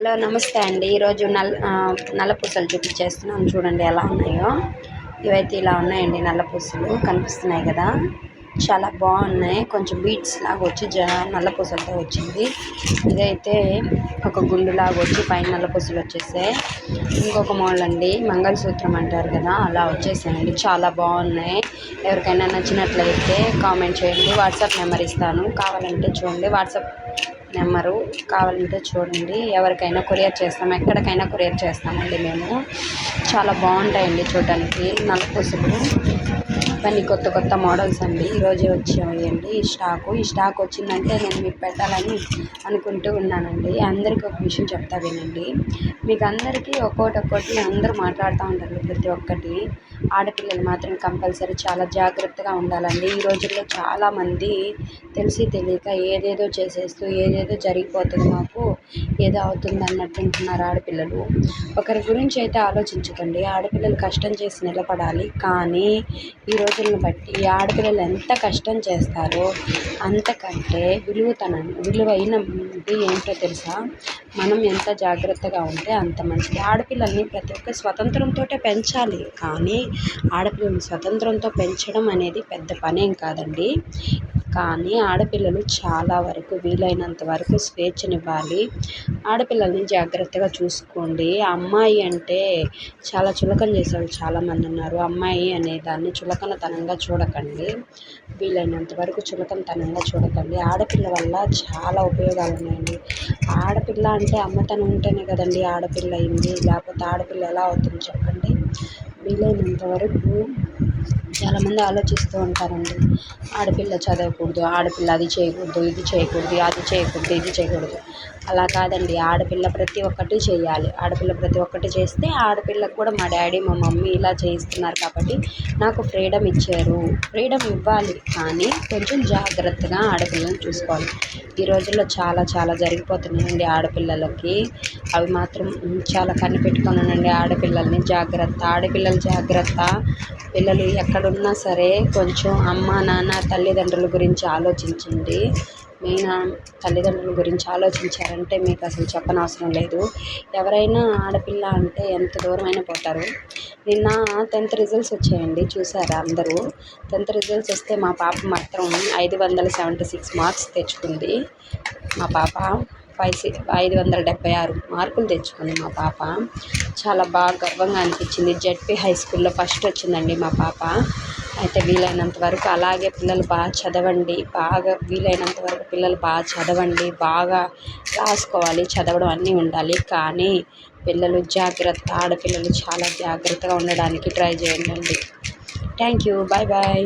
Hello నమస్తే అండి. ఈరోజు నల్ నల్ల పూసలు చూపించేస్తున్నాను చూడండి ఎలా ఉన్నాయో. ఇవైతే ఇలా ఉన్నాయండి నల్ల పూసలు కనిపిస్తున్నాయి కదా. చాలా బాగున్నాయి. కొంచెం బీట్స్ లాగా వచ్చి జ నల్ల పూసలతో వచ్చింది. ఇదైతే ఒక గుండు లాగా వచ్చి పైన నల్ల పూసలు వచ్చేసాయి. ఇంకొక మోడల్ అండి. మంగళసూత్రం అంటారు కదా. అలా వచ్చేసాయండి. చాలా బాగున్నాయి. ఎవరికైనా నచ్చినట్లయితే కామెంట్ చేయండి. వాట్సాప్ నెంబర్ ఇస్తాను. కావాలంటే చూడండి. వాట్సాప్ నెంబరు కావాలంటే చూడండి. ఎవరికైనా కొరియర్ చేస్తాం ఎక్కడికైనా కొరియర్ చేస్తామండి మేము. చాలా బాగుంటాయండి చూడడానికి. నల్లపూసలు ఇవన్నీ కొత్త కొత్త మోడల్స్ అండి. ఈరోజే వచ్చాయండి ఈ స్టాకు. ఈ స్టాక్ వచ్చిందంటే నేను మీకు పెట్టాలని అనుకుంటూ ఉన్నానండి. అందరికీ ఒక విషయం చెప్తా వినండి. మీకు అందరికీ ఒక్కోటి ఒక్కోటి అందరూ మాట్లాడుతూ ఉంటారు ప్రతి ఒక్కటి. ఆడపిల్లలు మాత్రం కంపల్సరీ చాలా జాగ్రత్తగా ఉండాలండి. ఈ రోజుల్లో చాలామంది తెలిసి తెలియక ఏదేదో చేసేస్తూ ఏదేదో జరిగిపోతుంది మాకు ఏదో అవుతుంది అన్నట్టు ఉంటున్నారు ఆడపిల్లలు. ఒకరి గురించి అయితే ఆలోచించకండి. ఆడపిల్లలు కష్టం చేసి నిలబడాలి. కానీ ఈ రోజులను బట్టి ఆడపిల్లలు ఎంత కష్టం చేస్తారో అంతకంటే విలువతన విలువైన ఏంటో తెలుసా? మనం ఎంత జాగ్రత్తగా ఉంటే అంత మంచిది. ఆడపిల్లల్ని ప్రతి ఒక్క స్వతంత్రంతో పెంచాలి. కానీ ఆడపిల్లని స్వతంత్రంతో పెంచడం అనేది పెద్ద పనేం కాదండి. కానీ ఆడపిల్లలు చాలా వరకు వీలైనంత వరకు స్వేచ్ఛనివ్వాలి. ఆడపిల్లల్ని జాగ్రత్తగా చూసుకోండి. అమ్మాయి అంటే చాలా చులకన చేసేవాళ్ళు చాలామంది ఉన్నారు. అమ్మాయి అనే దాన్ని చులకనతనంగా చూడకండి. వీలైనంత వరకు చులకనతనంగా చూడకండి. ఆడపిల్ల వల్ల చాలా ఉపయోగాలు ఉన్నాయండి. ఆడపిల్ల అంటే అమ్మతనం ఉంటేనే కదండి ఆడపిల్ల అయింది. లేకపోతే ఆడపిల్ల ఎలా అవుతుంది చెప్పండి? వీలైనంత వరకు చాలామంది ఆలోచిస్తూ ఉంటారండి. ఆడపిల్ల చదవకూడదు ఆడపిల్ల అది చేయకూడదు ఇది చేయకూడదు అది చేయకూడదు ఇది చేయకూడదు. అలా కాదండి. ఆడపిల్ల ప్రతి ఒక్కటి చేయాలి. ఆడపిల్ల ప్రతి ఒక్కటి చేస్తే ఆడపిల్లకు కూడా మా డాడీ మా మమ్మీ ఇలా చేయిస్తున్నారు కాబట్టి నాకు ఫ్రీడమ్ ఇచ్చారు. ఫ్రీడమ్ ఇవ్వాలి కానీ కొంచెం జాగ్రత్తగా ఆడపిల్లని చూసుకోవాలి. ఈ రోజుల్లో చాలా చాలా జరిగిపోతున్నాయండి ఆడపిల్లలకి. అవి మాత్రం చాలా కనిపెట్టుకొని ఆడపిల్లల్ని జాగ్రత్త ఆడపిల్లలు జాగ్రత్త. పిల్లలు ఎక్కడ ఎక్కడున్నా సరే కొంచెం అమ్మ నాన్న తల్లిదండ్రుల గురించి ఆలోచించండి. మెయిన్ తల్లిదండ్రుల గురించి ఆలోచించారంటే మీకు అసలు చెప్పనవసరం లేదు. ఎవరైనా ఆడపిల్ల అంటే ఎంత దూరమైనా పోతారు. నిన్న టెన్త్ రిజల్ట్స్ వచ్చాయండి చూసారా అందరూ? టెన్త్ రిజల్ట్స్ వస్తే మా పాప మాత్రం ఐదు వందల సెవెంటీ సిక్స్ మార్క్స్ తెచ్చుకుంది. మా పాప ఫైవ్ సి ఐదు వందల డెబ్బై ఆరు మార్కులు తెచ్చుకుంది మా పాప. చాలా బాగా గర్వంగా అనిపించింది. జెడ్పీ హై స్కూల్లో ఫస్ట్ వచ్చిందండి మా పాప. అయితే వీలైనంత వరకు అలాగే పిల్లలు బాగా చదవండి. బాగా వీలైనంత వరకు పిల్లలు బాగా చదవండి. బాగా రాసుకోవాలి. చదవడం అన్నీ ఉండాలి. కానీ పిల్లలు జాగ్రత్త ఆడపిల్లలు చాలా జాగ్రత్తగా ఉండడానికి ట్రై చేయండి థ్యాంక్ యూ. Bye bye.